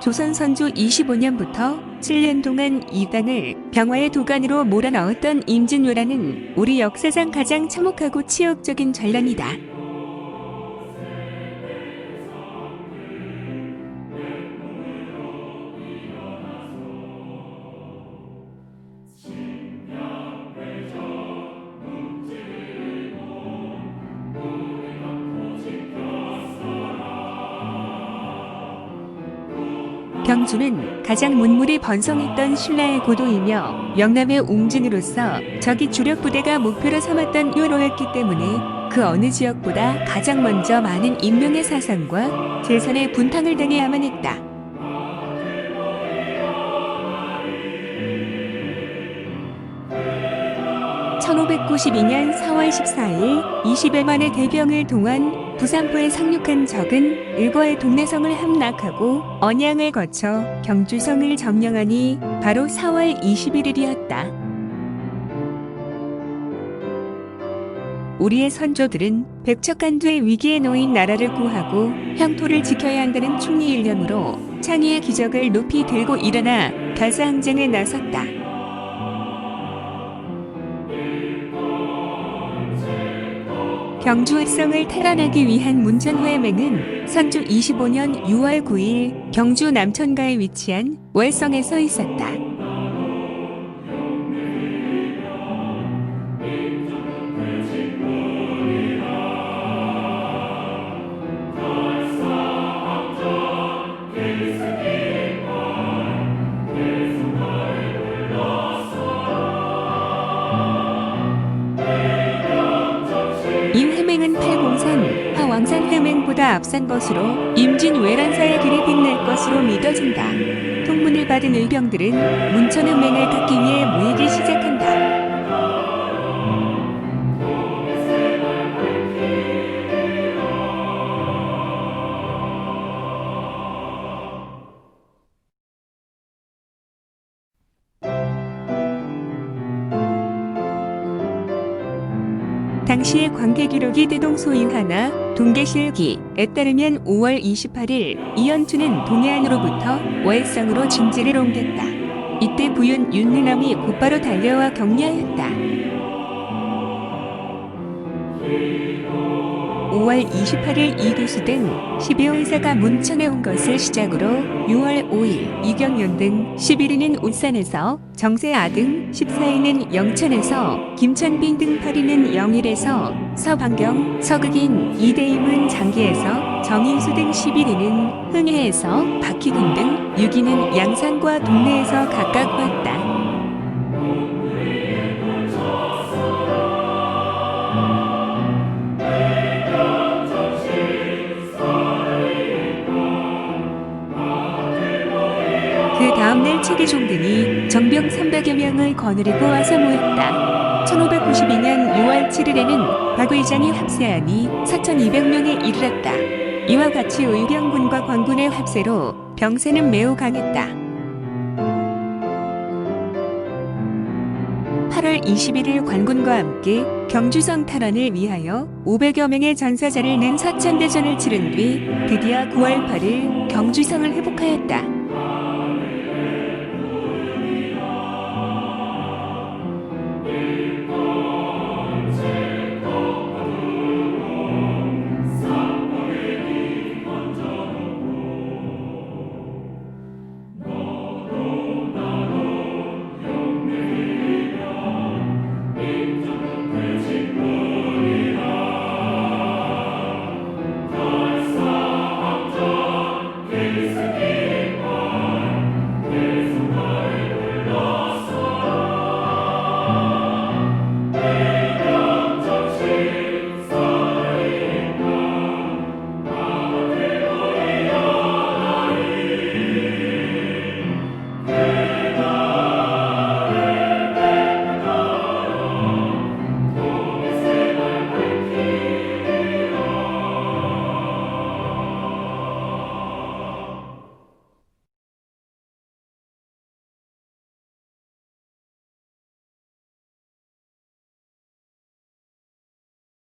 조선 선조 25년부터 7년 동안 이 땅을 병화의 도간으로 몰아넣었던 임진왜란은 우리 역사상 가장 참혹하고 치욕적인 전란이다. 경주는 가장 문물이 번성했던 신라의 고도이며 영남의 웅진으로서 적이 주력 부대가 목표로 삼았던 요로였기 때문에 그 어느 지역보다 가장 먼저 많은 인명의 사상과 재산의 분탕을 당해야만 했다. (1592년 4월 14일) 20여 만의 대병을 동원 부산포에 상륙한 적은 일과의 동래성을 함락하고 언양을 거쳐 경주성을 점령하니 바로 4월 21일이었다. 우리의 선조들은 백척간두의 위기에 놓인 나라를 구하고 향토를 지켜야 한다는 충리 일념으로 창의의 기적을 높이 들고 일어나 가사 항쟁에 나섰다. 경주 획성을 탈환하기 위한 문천후의 맹은 선조 25년 6월 9일 경주 남천가에 위치한 월성에서 있었다. 이 회맹은 팔공산, 화왕산 회맹보다 앞선 것으로 임진왜란사의 길이 빛날 것으로 믿어진다. 통문을 받은 의병들은 문천은맹을 갖기 위해 모이기 시작한다. 당시의 관계 기록이 대동소인 하나 동계실기에 따르면 5월 28일 이연투는 동해안으로부터 월성으로 진지를 옮겼다. 이때 부윤 윤느남이 곧바로 달려와 격려하였다. 5월 28일 이교수 등 12호 의사가 문천에 온 것을 시작으로 6월 5일 이경련 등 11일은 울산에서 정세아 등 14일은 영천에서 김천빈 등 8일은 영일에서 서방경, 서극인, 이대임은 장기에서 정인수 등 11일은 흥해에서 박희근 등 6일은 양산과 동래에서 각각 왔다. 정병 300여 명을 거느리고 와서 모였다. 1592년 6월 7일에는 박 의장이 합세하니 4,200명에 이르렀다. 이와 같이 의병군과 관군의 합세로 병세는 매우 강했다. 8월 21일 관군과 함께 경주성 탈환을 위하여 500여 명의 전사자를 낸 사천대전을 치른 뒤 드디어 9월 8일 경주성을 회복하였다.